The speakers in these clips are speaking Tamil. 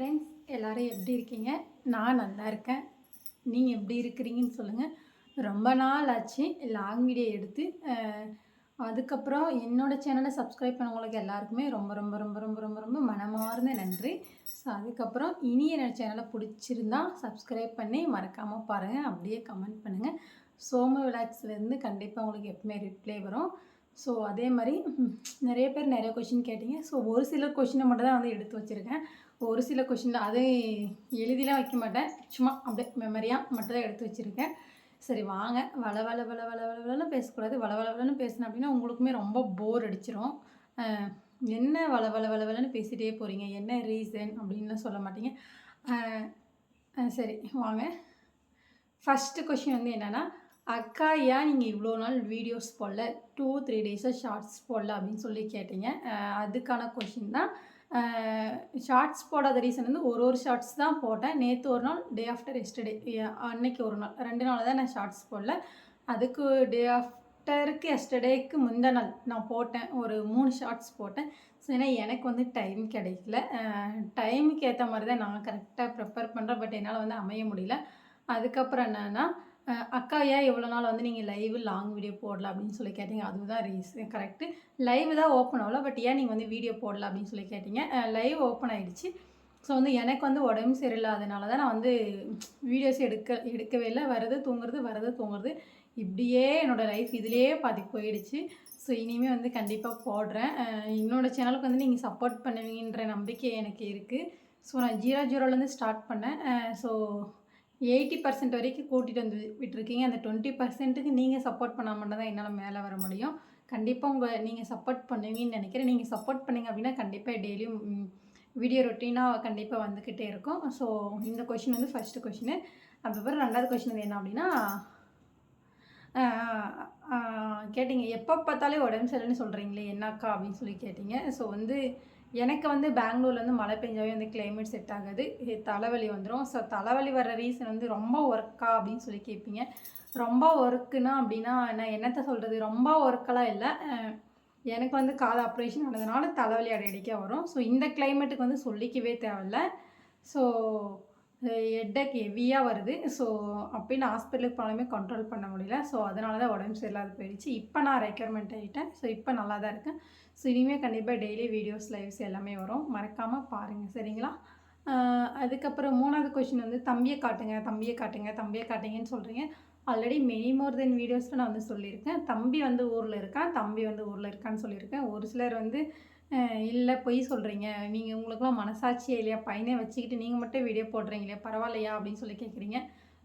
ஃப்ரெண்ட்ஸ் எல்லோரும் எப்படி இருக்கீங்க? நான் நல்லா இருக்கேன். நீங்கள் எப்படி இருக்கிறீங்கன்னு சொல்லுங்கள் ரொம்ப நாள் ஆச்சு லாங் வீடியோ எடுத்து அதுக்கப்புறம் என்னோடய சேனலை சப்ஸ்கிரைப் பண்ணவங்களுக்கு எல்லாருக்குமே ரொம்ப ரொம்ப ரொம்ப ரொம்ப ரொம்ப ரொம்ப மனமார்ந்த நன்றி. ஸோ அதுக்கப்புறம் இனி என்னோடய சேனலை பிடிச்சிருந்தா சப்ஸ்கிரைப் பண்ணி மறக்காமல் பாருங்கள் அப்படியே கமெண்ட் பண்ணுங்கள் சோம விளாக்ஸ்லேருந்து கண்டிப்பாக உங்களுக்கு எப்பவுமே ரிப்ளை வரும். ஸோ அதே மாதிரி நிறைய பேர் நிறைய கொஷின் கேட்டீங்க. ஸோ ஒரு சில கொஷினை மட்டும் தான் வந்து எடுத்து வச்சுருக்கேன். ஒரு சில கொஷினில் அது எழுதிலாம் வைக்க மாட்டேன். சும்மா அப்படியே மெமரியாக மட்டும் தான் எடுத்து வச்சுருக்கேன். சரி வாங்க. வள வள வள வள வள வளன்னு பேசக்கூடாது. வள வள வளன்னு பேசினேன் அப்படின்னா உங்களுக்குமே ரொம்ப போர் அடிச்சிரும். என்ன வள வள வள வளன்னு பேசிகிட்டே போகிறீங்க என்ன ரீசன் அப்படின்லாம் சொல்ல மாட்டீங்க. சரி வாங்க. ஃபஸ்ட்டு கொஷின் வந்து என்னென்னா அக்கா ஏன் நீங்கள் இவ்வளோ நாள் வீடியோஸ் போடல? டூ த்ரீ டேஸாக ஷார்ட்ஸ் போடல அப்படின்னு சொல்லி கேட்டீங்க. அதுக்கான கொஷின் தான். ஷார்ட்ஸ் போடாத ரீசன் வந்து ஒரு ஒரு ஷார்ட்ஸ் தான் போட்டேன். நேற்று ஒரு நாள் டே ஆஃப்டர் எஸ்டர்டே அன்னைக்கு ஒரு நாள். ரெண்டு நாள் தான் நான் ஷார்ட்ஸ் போடல. அதுக்கு டே ஆஃப்டருக்கு எஸ்டர்டேக்கு முந்த நாள் நான் போட்டேன். ஒரு மூணு ஷார்ட்ஸ் போட்டேன். ஸோ ஏன்னா எனக்கு வந்து டைம் கிடைக்கல. டைமுக்கு ஏற்ற மாதிரி தான் நான் கரெக்டாக ப்ரிப்பேர் பண்ணுறேன் பட் என்னால் வந்து அமைய முடியல. அதுக்கப்புறம் என்னென்னா அக்கா ஏன் இவ்வளோ நாள் வந்து நீங்கள் லைவ் லாங் வீடியோ போடல? அப்படின்னு சொல்லி கேட்டிங்க. அதுதான் ரீசன் கரெக்டு லைவ் தான் ஓப்பன் ஆகல பட் ஏன் நீங்கள் வந்து வீடியோ போடல அப்படின்னு சொல்லி கேட்டிங்க. லைவ் ஓப்பன் ஆகிடுச்சு ஸோ வந்து எனக்கு வந்து உடம்பு சரியில்லாதனால தான் நான் வந்து வீடியோஸ் எடுக்க எடுக்கவே இல்லை. வரது தூங்குறது வரது தூங்குறது. இப்படியே என்னோடய லைஃப் இதிலேயே பாதி போயிடுச்சு. ஸோ இனிமேல் வந்து கண்டிப்பாக போடுறேன். என்னோடய சேனலுக்கு வந்து நீங்கள் சப்போர்ட் பண்ணுவீங்கன்ற நம்பிக்கை எனக்கு இருக்குது ஸோ நான் ஜீரோ ஜீரோலேருந்து ஸ்டார்ட் பண்ணேன். ஸோ எயிட்டி பர்சன்ட் வரைக்கும் கூட்டிகிட்டு வந்து விட்டுருக்கீங்க. அந்த டுவெண்ட்டி பர்சன்ட்டுக்கு நீங்கள் சப்போர்ட் பண்ணால் மட்டும் தான் என்னால் மேலே வர முடியும். கண்டிப்பாக உங்கள் நீங்கள் சப்போர்ட் பண்ணுவீங்கன்னு நினைக்கிறேன். நீங்கள் சப்போர்ட் பண்ணீங்க அப்படின்னா கண்டிப்பாக டெய்லியும் வீடியோ ரொட்டீனாக கண்டிப்பாக வந்துக்கிட்டே இருக்கும். ஸோ இந்த கொஷின் வந்து ஃபஸ்ட்டு கொஷின் அதுக்கப்புறம் ரெண்டாவது கொஷின் வந்து என்ன அப்படின்னா கேட்டிங்க. எப்போ பார்த்தாலே உடம்பு சரியில்லைன்னு சொல்கிறீங்களே என்னக்கா அப்படின்னு சொல்லி கேட்டிங்க. ஸோ வந்து எனக்கு வந்து பெங்களூர்லேருந்து மழை பெஞ்சாவே வந்து கிளைமேட் செட் ஆகாது. தலைவலி வந்துடும் ஸோ தலைவலி வர ரீசன் வந்து ரொம்ப ஒர்க்கா அப்படின்னு சொல்லி கேட்பீங்க ரொம்ப ஒர்க்குனா அப்படின்னா நான் என்னத்தை சொல்கிறது ரொம்ப ஒர்க்கெல்லாம் இல்லை. எனக்கு வந்து காது ஆப்ரேஷன் ஆனதுனால தலைவலி அடிக்க வரும். ஸோ இந்த கிளைமேட்டுக்கு வந்து சொல்லிக்கவே தேவையில்ல. ஸோ ஹெட்டேக் ஹெவியாக வருது. ஸோ அப்படின்னு ஹாஸ்பிட்டலுக்கு போனாலுமே கண்ட்ரோல் பண்ண முடியல. ஸோ அதனால தான் உடம்பு சரியில்லாத போயிடுச்சு. இப்போ நான் ரெக்யர்மெண்ட் ஆகிட்டேன் ஸோ இப்போ நல்லா தான் இருக்கேன் ஸோ இனிமேல் கண்டிப்பாக டெய்லி வீடியோஸ் லைவ்ஸ் எல்லாமே வரும். மறக்காமல் பாருங்கள் சரிங்களா? அதுக்கப்புறம் மூணாவது கொஷின் வந்து தம்பியை காட்டுங்க தம்பியை காட்டுங்க தம்பியை காட்டுங்கன்னு சொல்கிறீங்க ஆல்ரெடி மெனி மோர் தென் வீடியோஸில் நான் வந்து சொல்லியிருக்கேன். தம்பி வந்து ஊரில் இருக்கான் தம்பி வந்து ஊரில் இருக்கான்னு சொல்லியிருக்கேன். ஒரு சிலர் வந்து இல்லை பொய் சொல்கிறீங்க நீங்கள் உங்களுக்குலாம் மனசாட்சியே இல்லையா? பையனை வச்சுக்கிட்டு நீங்கள் மட்டும் வீடியோ போடுறீங்க இல்லையா பரவாயில்லையா? அப்படின்னு சொல்லி கேட்குறீங்க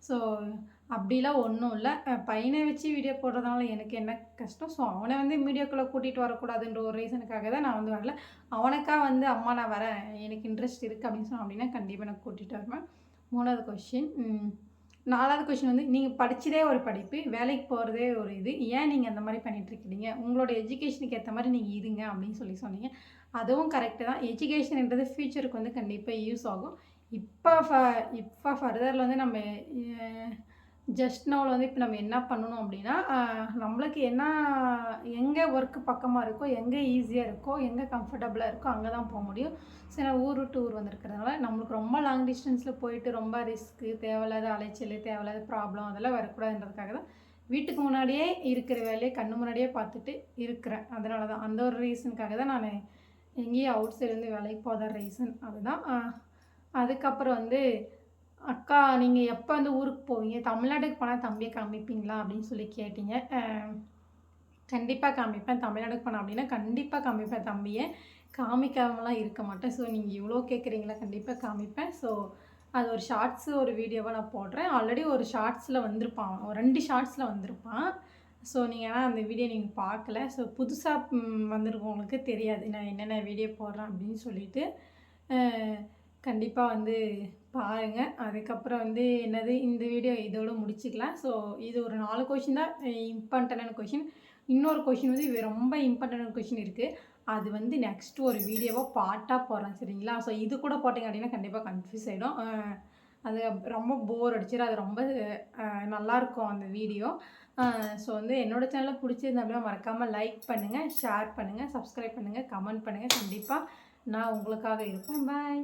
ஸோ அப்படிலாம் ஒன்றும் இல்லை. பையனை வச்சு வீடியோ போடுறதுனால எனக்கு என்ன கஷ்டம்? ஸோ அவனை வந்து வீடியோக்குள்ளே கூட்டிகிட்டு வரக்கூடாதுன்ற ஒரு ரீசனுக்காக தான் நான் வந்து வரல. அவனுக்காக வந்து அம்மா நான் வரேன். எனக்கு இன்ட்ரெஸ்ட் இருக்குது அப்படின்னு சொன்னேன் அப்படின்னா கண்டிப்பாக நான் கூட்டிகிட்டு வருவேன். மூணாவது கொஷின் நாலாவது கொஷின் வந்து நீங்கள் படித்ததே ஒரு படிப்பு வேலைக்கு போகிறதே ஒரு இது. ஏன் நீங்கள் அந்த மாதிரி பண்ணிட்டு உங்களோட எஜுகேஷனுக்கு ஏற்ற மாதிரி நீங்கள் இருங்க அப்படின்னு சொல்லி சொன்னீங்க. அதுவும் கரெக்டு தான். எஜுகேஷன்ன்றது ஃப்யூச்சருக்கு வந்து கண்டிப்பாக யூஸ் ஆகும். இப்போ ஃப இப்போ ஃபர்தரில் வந்து நம்ம ஜஸ்ட் நோவில் வந்து இப்போ நம்ம என்ன பண்ணணும் அப்படின்னா நம்மளுக்கு என்ன எங்கே ஒர்க்கு பக்கமாக இருக்கோ எங்கே ஈஸியாக இருக்கோ எங்கே கம்ஃபர்டபுளாக இருக்கோ அங்கே தான் போக முடியும். சரி ஊர் விட்டு ஊர் வந்திருக்கிறதுனால நம்மளுக்கு ரொம்ப லாங் டிஸ்டன்ஸில் போயிட்டு ரொம்ப ரிஸ்க்கு தேவையில்லாத அலைச்சல் தேவையில்லாத ப்ராப்ளம் அதெல்லாம் வரக்கூடாதுன்றதுக்காக தான் வீட்டுக்கு முன்னாடியே இருக்கிற வேலையை கண்ணு முன்னாடியே பார்த்துட்டு இருக்கிறேன். அதனால தான் அந்த ஒரு ரீசனுக்காக தான் நான் எங்கேயும் அவுட் சைட்லேருந்து வேலைக்கு போகிற ரீசன் அதுதான். அதுக்கப்புறம் வந்து அக்கா நீங்கள் எப்போ வந்து ஊருக்கு போவீங்க? தமிழ்நாட்டுக்கு போனால் தம்பியை காமிப்பீங்களா? அப்படின்னு சொல்லி கேட்டீங்க. கண்டிப்பாக காமிப்பேன். தமிழ்நாட்டுக்கு போனேன் அப்படின்னா கண்டிப்பாக காமிப்பேன் தம்பியை. காமிக்காமலாம் இருக்க மாட்டேன். ஸோ நீங்கள் இவ்வளோ கேட்குறீங்களா கண்டிப்பாக காமிப்பேன். ஸோ அது ஒரு ஷார்ட்ஸு ஒரு வீடியோவாக நான் போடுறேன். ஆல்ரெடி ஒரு ஷார்ட்ஸில் வந்திருப்பான் ஒரு ரெண்டு ஷார்ட்ஸில் வந்திருப்பான். ஸோ நீங்கள் ஆனால் அந்த வீடியோ நீங்கள் பார்க்கல ஸோ புதுசாக வந்திருக்கவங்களுக்கு தெரியாது. நான் என்னென்ன வீடியோ போடுறேன் அப்படின்னு சொல்லிட்டு கண்டிப்பாக வந்து பாருங்கள் அதுக்கப்புறம் வந்து என்னது இந்த வீடியோ இதோட முடிச்சுக்கலாம். ஸோ இது ஒரு நாலு கொஷின் தான். இம்பார்ட்டண்டான கொஷின் இன்னொரு கொஷின் வந்து இது ரொம்ப இம்பார்ட்டண்டான கொஷின் இருக்குது அது வந்து நெக்ஸ்ட் ஒரு வீடியோவாக பாட்டாக போடுறேன் சரிங்களா? ஸோ இது கூட போட்டிங்க அப்படின்னா கண்டிப்பாக கன்ஃபியூஸ் ஆகிடும் அது ரொம்ப போர் அடிச்சிடும் அது ரொம்ப நல்லாயிருக்கும் அந்த வீடியோ ஸோ வந்து என்னோட சேனலில் பிடிச்சிருந்தா அப்படின்னா மறக்காமல் லைக் பண்ணுங்கள் ஷேர் பண்ணுங்கள் சப்ஸ்கிரைப் பண்ணுங்கள் கமெண்ட் பண்ணுங்கள் கண்டிப்பாக நான் உங்களுக்காக இருப்பேன். பாய்